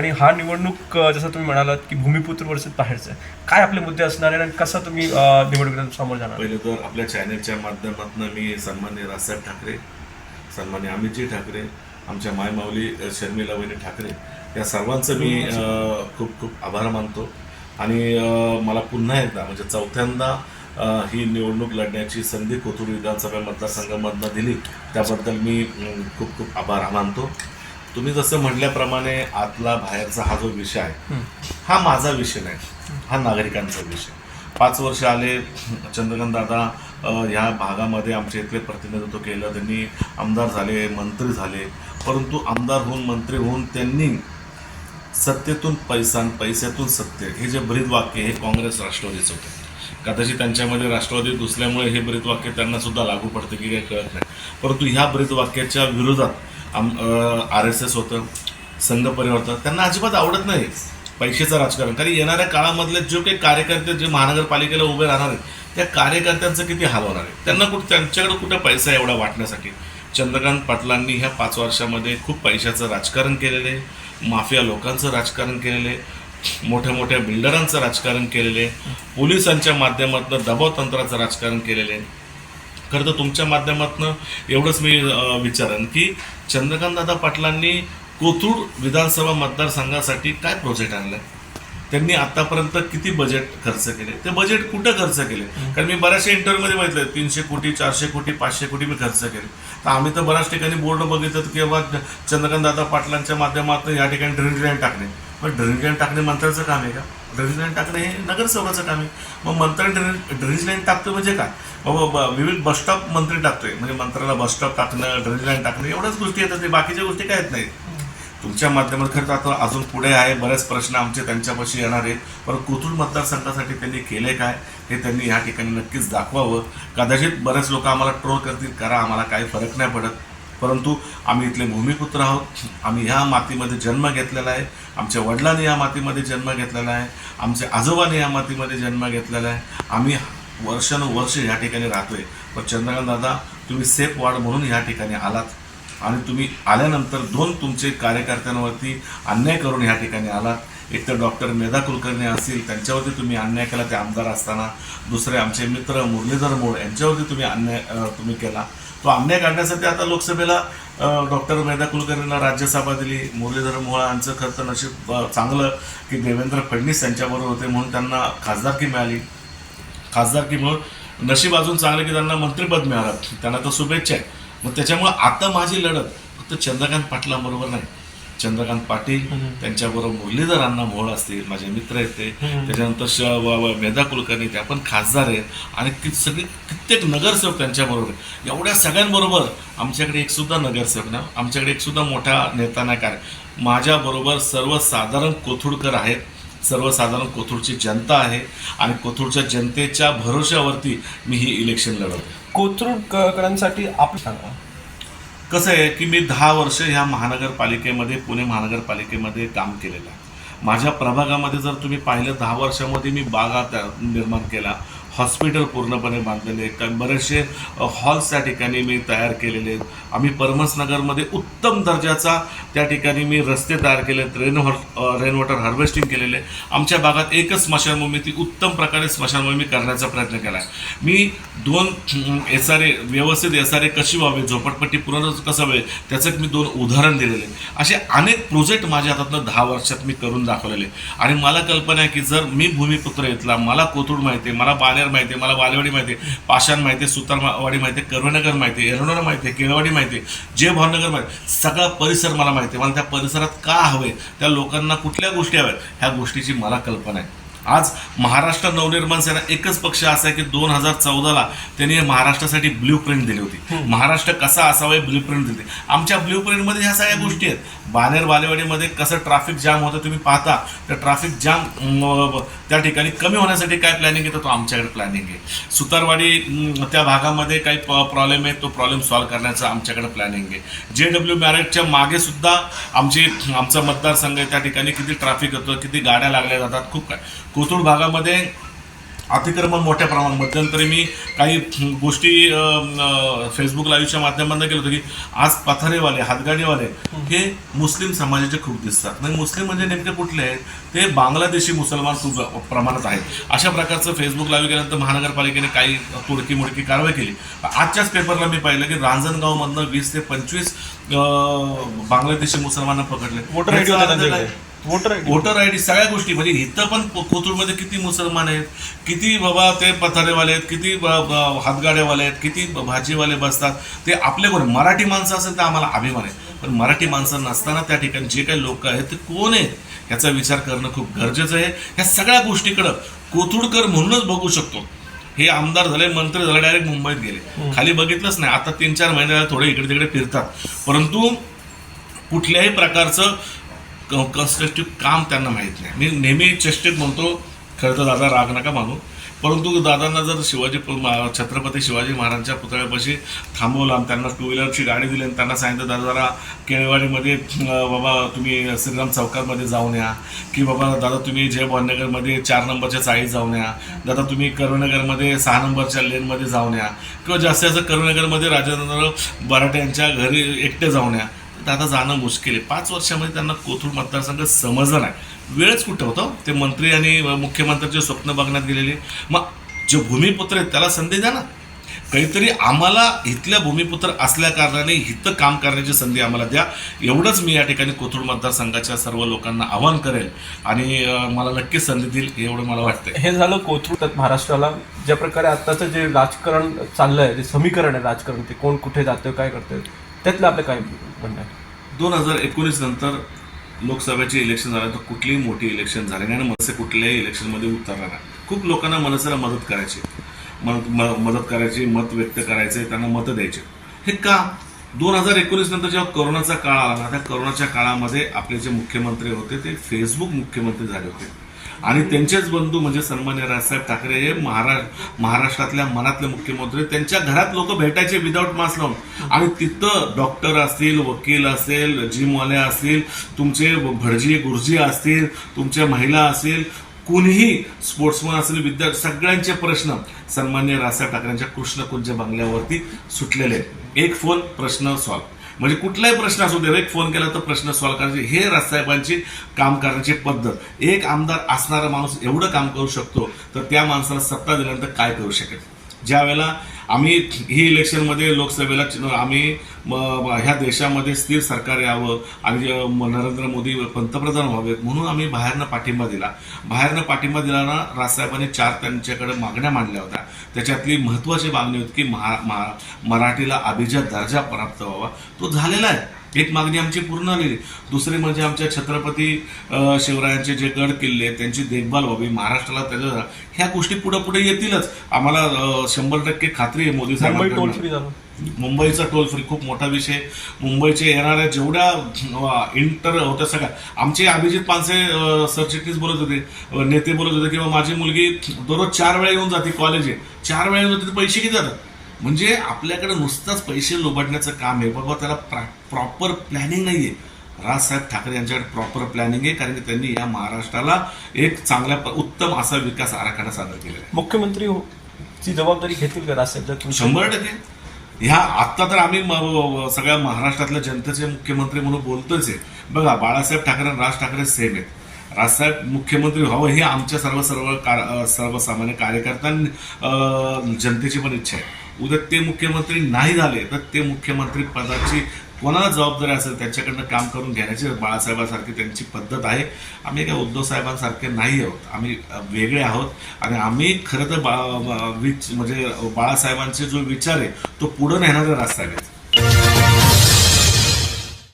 आणि हा निवडणूक जसं तुम्ही म्हणालात की भूमिपुत्र वर्सेस बाहेरचं काय आपले मुद्दे असणार आहे आणि कसा तुम्ही निवडणुकीला समोर जाणार पहिले तर आपल्या चॅनलच्या माध्यमातून मी सन्मान्य राजसाहेब ठाकरे सन्मान्य अमितजी ठाकरे आमच्या मायमाऊली शर्मिला वहिनी ठाकरे या सर्वांचं मी अ, खूप खूप आभार मानतो. आणि मला पुन्हा एकदा म्हणजे चौथ्यांदा ही निवडणूक लढण्याची संधी कोथरूड विधानसभा मतदारसंघामधनं दिली त्याबद्दल मी खूप खूप आभार मानतो. तुम्ही जसं म्हटल्याप्रमाणे आतला बाहेरचा हा जो विषय आहे हा माझा विषय नाही. हा नागरिकांचा विषय. पाच वर्ष आले चंद्रकांत दादा ह्या भागामध्ये आमच्या इथले प्रतिनिधित्व केलं त्यांनी आमदार झाले मंत्री झाले परंतु आमदार होऊन मंत्री होऊन त्यांनी सत्तेतून पैसा पैशातून सत्य हे जे ब्रीद वाक्य हे काँग्रेस राष्ट्रवादीचं होतं. कदाचित त्यांच्यामध्ये राष्ट्रवादी दुसल्यामुळे हे ब्रीद वाक्य त्यांना सुद्धा लागू पडतं की काही कळत नाही. परंतु ह्या ब्रीद वाक्याच्या विरोधात आम आर एस एस होतं संघ परिवार होतं त्यांना अजिबात आवडत नाही पैशाचं राजकारण. कारण येणाऱ्या काळामधले जे काही कार्यकर्ते जे महानगरपालिकेला उभे राहणार आहेत त्या कार्यकर्त्यांचं किती हाल होणार आहे? त्यांना कुठं त्यांच्याकडे कुठं पैसा एवढा वाटण्यासाठी? चंद्रकांत पाटलांनी ह्या पाच वर्षामध्ये खूप पैशाचं राजकारण केलेलं आहे माफिया लोकांचं राजकारण केलेलं आहे मोठ्या मोठ्या बिल्डरांचं राजकारण केलेलं आहे पोलिसांच्या माध्यमातून दबाव तंत्राचं राजकारण केलेलं आहे खरं तर तुमच्या माध्यमातून एवढंच मी विचारेन की चंद्रकांतदादा पाटलांनी कोथरूड विधानसभा मतदारसंघासाठी काय प्रोजेक्ट आणलाय त्यांनी आतापर्यंत किती बजेट खर्च केले? ते बजेट कुठं खर्च केले? कारण मी बऱ्याचशा इंटरव्ह्यूमध्ये बघितलं तीनशे कोटी चारशे कोटी पाचशे कोटी मी खर्च केले. तर आम्ही तर बऱ्याच ठिकाणी बोर्ड बघितलं की बाबा चंद्रकांत दादा पाटलांच्या माध्यमातून या ठिकाणी ड्रेन लाईन टाकणे. पण ड्रेन लाईन टाकणे मंत्र्याचं काम आहे का? ड्रेनेज लाईन टाकणे हे नगरसेवकाचं काम आहे. मग मंत्र ड्रेन ड्रेनेज लाईन टाकतो म्हणजे काय? बाबा विविध बसस्टॉप मंत्री टाकतोय. म्हणजे मंत्र्याला बसस्टॉप टाकणं ड्रेन लाईन टाकणं एवढ्याच गोष्टी येतात. बाकीच्या गोष्टी काय येत नाहीत. तुमच्या माध्यमात खरं तर आता अजून पुढे आहे. बरेच प्रश्न आमचे त्यांच्यापाशी येणार आहेत. पण कोथरूड मतदारसंघासाठी त्यांनी केले काय हे त्यांनी ह्या ठिकाणी नक्कीच दाखवावं. कदाचित बरेच लोक आम्हाला ट्रोल करतील. करा आम्हाला काही फरक नाही पडत. परंतु आम्ही इथले भूमिपुत्र आहोत. आम्ही ह्या मातीमध्ये जन्म घेतलेला आहे. आमच्या वडिलांनी या मातीमध्ये जन्म घेतलेला आहे. आमच्या आजोबांनी या मातीमध्ये जन्म घेतलेला आहे. आम्ही वर्षानुवर्ष ह्या ठिकाणी राहतोय. पण चंद्रकांत दादा तुम्ही सेफ वार्ड म्हणून ह्या ठिकाणी आलात आणि तुम्ही आल्यानंतर दोन तुमचे कार्यकर्त्यांवरती अन्याय करून ह्या ठिकाणी आलात. एक तर डॉक्टर मेधा कुलकर्णी असतील त्यांच्यावरती तुम्ही अन्याय केला ते आमदार असताना. दुसरे आमचे मित्र मुरलीधर मोड यांच्यावरती तुम्ही अन्याय तुम्ही केला. तो अन्याय काढण्यासाठी आता लोकसभेला डॉक्टर मेधा कुलकर्णीला राज्यसभा दिली. मुरलीधर मोहळा यांचं खरं तर नशीब चांगलं की देवेंद्र फडणवीस यांच्याबरोबर होते म्हणून त्यांना खासदारकी मिळाली. खासदारकीमुळं नशीब अजून चांगलं की त्यांना मंत्रिपद मिळालं. त्यांना तर शुभेच्छा आहे. मग त्याच्यामुळं आता माझी लढत फक्त चंद्रकांत पाटलांबरोबर नाही. चंद्रकांत पाटील त्यांच्याबरोबर मुरलीधरांना मोहोळ असतील माझे मित्र आहेत ते. त्याच्यानंतर श व- व- मेधा कुलकर्णी त्या पण खासदार आहेत. आणि सगळे कित्येक नगरसेवक त्यांच्याबरोबर आहेत. एवढ्या सगळ्यांबरोबर आमच्याकडे एक सुद्धा नगरसेवक ना आमच्याकडे एक सुद्धा मोठा नेता नाही. काय माझ्याबरोबर सर्वसाधारण कोथुडकर आहेत. सर्वसाधारण कोथरूडची जनता आहे आणि कोथरूडच्या जनतेच्या भरोश्यावरती मी ही इलेक्शन लढवतो. कोथरूडकरांसाठी आपण सांगा. कसं आहे की मी दहा वर्ष ह्या महानगरपालिकेमध्ये पुणे महानगरपालिकेमध्ये काम केलेलं आहे. माझ्या प्रभागामध्ये जर तुम्ही पाहिलं दहा वर्षामध्ये मी बागा त्या निर्माण केला. हॉस्पिटल पूर्णपणे बांधलेले आहेत. काही बरेचसे हॉल्स त्या ठिकाणी मी तयार केलेले आहेत. आम्ही परमसनगरमध्ये उत्तम दर्जाचा त्या ठिकाणी मी रस्ते तयार केले आहेत. रेन रेन वॉटर हार्वेस्टिंग केलेले आहे. आमच्या भागात एकच स्मशानभूमी ती उत्तम प्रकारे स्मशानभूमी करण्याचा प्रयत्न केला आहे मी दोन एस आर ए व्यवस्थित एस आर ए कशी व्हावी झोपडपट्टी पुनर्रचना कसं व्हावे त्याचं मी दोन उदाहरण दिलेले असे अनेक प्रोजेक्ट माझ्या हातातनं दहा वर्षात मी करून दाखवलेले आणि मला कल्पना आहे की जर मी भूमिपुत्र इथला मला कोथरूड माहिती आहे मला बानेर माहिती आहे मला बालेवाडी माहिती आहे पाषाण माहिती आहे सुतारवाडी माहिती आहे कर्वेनगर माहिती आहे एरंडोरा माहिती आहे केळवाडी माहिती आहे जय भावनगर माहिती आहे. सगळा परिसर मला माहिती आहे. मला त्या परिसरात का हवे? त्या लोकांना कुठल्या गोष्टी हव्यात? ह्या गोष्टीची मला कल्पना आहे. आज महाराष्ट्र नवनिर्माण सेना एकच पक्ष असा आहे की दोन हजार चौदाला त्यांनी महाराष्ट्रासाठी ब्ल्यू प्रिंट दिली होती. महाराष्ट्र कसा असावा ब्ल्यू प्रिंट दिली. आमच्या ब्ल्यू प्रिंटमध्ये ह्या सगळ्या गोष्टी आहेत. बानेर बालेवाडीमध्ये कसं ट्रॅफिक जाम होतं तुम्ही पाहता. तर ट्रॅफिक जाम त्या ठिकाणी कमी होण्यासाठी काय प्लॅनिंग आहे? तर तो आमच्याकडे प्लॅनिंग आहे. सुतारवाडी त्या भागामध्ये काही प्रॉब्लेम आहे तो प्रॉब्लेम सॉल्व्ह करण्याचं आमच्याकडे प्लॅनिंग आहे. जे डब्ल्यू मॅरेटच्या मागे सुद्धा आमची आमचा मतदारसंघ आहे. त्या ठिकाणी किती ट्रॅफिक होतं किती गाड्या लागल्या जातात खूप काय. कोथरूड भागामध्ये अतिक्रमण मोठ्या प्रमाणात मध्यंतरी मी काही गोष्टी फेसबुक लाईव्हच्या माध्यमातून केलं होतं की आज पथारेवाले हातगाडीवाले हे मुस्लिम समाजाचे खूप दिसतात. म्हणजे मुस्लिम म्हणजे नेमके कुठले आहेत? ते बांगलादेशी मुसलमान खूप प्रमाणात आहेत. अशा प्रकारचं फेसबुक लाईव्ह केल्यानंतर महानगरपालिकेने काही तुडकी मुडकी कारवाई केली. आजच्याच पेपरला मी पाहिलं की रांजणगावमधनं वीस ते पंचवीस बांगलादेशी मुसलमानांना पकडले. वोटर वोटर आय डी सगळ्या गोष्टी. म्हणजे इथं पण कोथरूडमध्ये किती मुसलमान आहेत किती बाबा ते पथारेवाले आहेत किती हातगाड्यावाले आहेत किती भाजीवाले बसतात ते आपले कोण? मराठी माणसं असेल तर आम्हाला अभिमान आहे. पण मराठी माणसं नसताना त्या ठिकाणी जे काही लोक आहेत ते कोण आहेत? याचा विचार करणं खूप गरजेचं आहे. ह्या सगळ्या गोष्टीकडं कोथरूडकर म्हणूनच बघू शकतो. हे आमदार झाले मंत्री झाले डायरेक्ट मुंबईत गेले. खाली बघितलंच नाही. आता तीन चार महिने झाले थोडे इकडे तिकडे फिरतात. परंतु कुठल्याही प्रकारचं कन्स्ट्रक्टिव्ह काम त्यांना माहीत नाही. मी नेहमी चेष्टेत म्हणतो खरं तर दादा राग नका मानू परंतु दादांना जर शिवाजी छत्रपती शिवाजी महाराजांच्या पुतळ्यापाशी थांबवलं आणि त्यांना टू व्हीलरची गाडी दिली आणि त्यांना सांगितलं दादा जरा केळवाडीमध्ये बाबा तुम्ही श्रीराम चौकामध्ये जाऊन या की बाबा दादा तुम्ही जय भवानीनगरमध्ये चार नंबरच्या चाळीत जाऊन या. दादा तुम्ही करुणनगरमध्ये सहा नंबरच्या लेनमध्ये जाऊन या. किंवा जास्तीत जास्त करुणनगरमध्ये राजेंद्र बराटे यांच्या घरी एकटे जाऊन या. आता जाणं मुश्किल आहे. पाच वर्षामध्ये त्यांना कोथरूड मतदारसंघ समजला नाही. वेळच कुठं होतं? ते मंत्री आणि मुख्यमंत्र्यांचे स्वप्न बघण्यात गेलेले. मग जे भूमिपुत्र आहेत त्याला संधी द्या ना. काहीतरी आम्हाला इथल्या भूमिपुत्र असल्या कारणाने इथं काम करण्याची संधी आम्हाला द्या. एवढंच मी या ठिकाणी कोथरूड मतदारसंघाच्या सर्व लोकांना आवाहन करेल आणि मला नक्कीच संधी देईल एवढं मला वाटतं हे झालं कोथरूड महाराष्ट्राला. ज्या प्रकारे आत्ताचं जे राजकारण चाललं आहे जे समीकरण आहे राजकारण ते कोण कुठे जातं काय करतं त्यातलं आपलं काय म्हणणं आहे? दोन हजार एकोणीस नंतर लोकसभेचे इलेक्शन झालं तर कुठलीही मोठी इलेक्शन झाले नाही आणि मनसे कुठल्याही इलेक्शनमध्ये उतरला नाही. खूप लोकांना मनसेला मदत करायची. मदत म- मदत करायची मत व्यक्त करायचे त्यांना मतं द्यायचे. हे का? दोन हजार एकोणीस नंतर जेव्हा कोरोनाचा काळ आला ना त्या कोरोनाच्या काळामध्ये आपले जे मुख्यमंत्री होते ते फेसबुक मुख्यमंत्री झाले होते. आणि त्यांचेच बंधू म्हणजे सन्मान्य राजसाहेब ठाकरे हे महारा महाराष्ट्रातल्या मनातले मुख्यमंत्री. त्यांच्या घरात लोक भेटायचे विदाऊट मास्क लावून. आणि तिथं डॉक्टर असतील वकील असेल जिमवाले असतील तुमचे भटजी गुरुजी असतील तुमच्या महिला असतील कुणीही स्पोर्ट्समन असेल विद्यार्थी सगळ्यांचे प्रश्न सन्मान्य राजसाहेब ठाकरेंच्या कृष्णकुंज बंगल्यावरती सुटलेले आहेत. एक फोन प्रश्न सॉल्व म्हणजे कुठलाही प्रश्न असू दे एक फोन केला तर प्रश्न सॉल्व्ह करायचे. हे राजसाहेबांची काम करण्याची पद्धत. एक आमदार असणारा माणूस एवढं काम करू शकतो तर त्या माणसाला सत्ता दिल्यानंतर काय करू शकेल ज्या वेळेला आम्ही ही इलेक्शनमध्ये लोकसभेला आम्ही म- ह्या देशामध्ये स्थिर सरकार यावं आणि नरेंद्र मोदी पंतप्रधान व्हावेत म्हणून आम्ही बाहेरनं पाठिंबा दिला. बाहेरनं पाठिंबा दिलाना राजसाहेबांनी चार त्यांच्याकडे मागण्या मांडल्या होत्या. त्याच्यातली महत्वाची मागणी होती की महा महा- मराठीला अभिजात दर्जा प्राप्त व्हावा. तो झालेला आहे. एक मागणी आमची पूर्ण झालेली दुसरी म्हणजे आमच्या छत्रपती शिवरायांचे जे गड किल्ले आहेत, त्यांची देखभाल व्हावी महाराष्ट्राला त्याच्या ह्या गोष्टी पुढे पुढे येतीलच. आम्हाला शंभर टक्के खात्री आहे मोदी साहेबांकडनं. झालं. मुंबईचा टोल फ्री खूप मोठा विषय मुंबईचे येणाऱ्या जेवढ्या इंटर होत्या सगळ्या आमचे अभिजित पानसे सरचिटणीस बोलत होते नेते बोलत होते किंवा माझी मुलगी दररोज चार वेळा येऊन जाते कॉलेज आहे चार वेळा येऊन जाते पैसे किती जातात? म्हणजे आपल्याकडे नुसताच पैसे लोबाडण्याचं काम आहे. बाबा त्याला प्रॉपर प्लॅनिंग नाहीये. राजसाहेब ठाकरे यांच्याकडे प्रॉपर प्लॅनिंग आहे कारण की त्यांनी या महाराष्ट्राला एक चांगल्या प- उत्तम असा विकास आराखडा सादर केलेला आहे. मुख्यमंत्री हो- ची जबाबदारी घेतील का राजसाहेब शंभर टक्के. ह्या आत्ता तर आम्ही सगळ्या महाराष्ट्रातल्या जनतेचे मुख्यमंत्री म्हणून बोलतोच आहे. बघा बाळासाहेब ठाकरे आणि राज ठाकरे सेम आहेत. राजसाहेब मुख्यमंत्री व्हावं ही आमच्या सर्व सर्व कार- सर्वसामान्य कार्यकर्त्यां जनतेची पण इच्छा आहे. उद्या ते मुख्यमंत्री नाही झाले तर ते मुख्यमंत्री पदाची कोणाला जबाबदारी असेल त्यांच्याकडनं काम करून घेण्याची बाळासाहेबांसारखी त्यांची पद्धत आहे. आम्ही काय उद्धव साहेबांसारखे नाही आहोत. आम्ही वेगळे आहोत. आणि आम्ही खरं तर बा विच म्हणजे बाळासाहेबांचे जो विचार आहे तो पुढं नेणारा रस्ता आहे.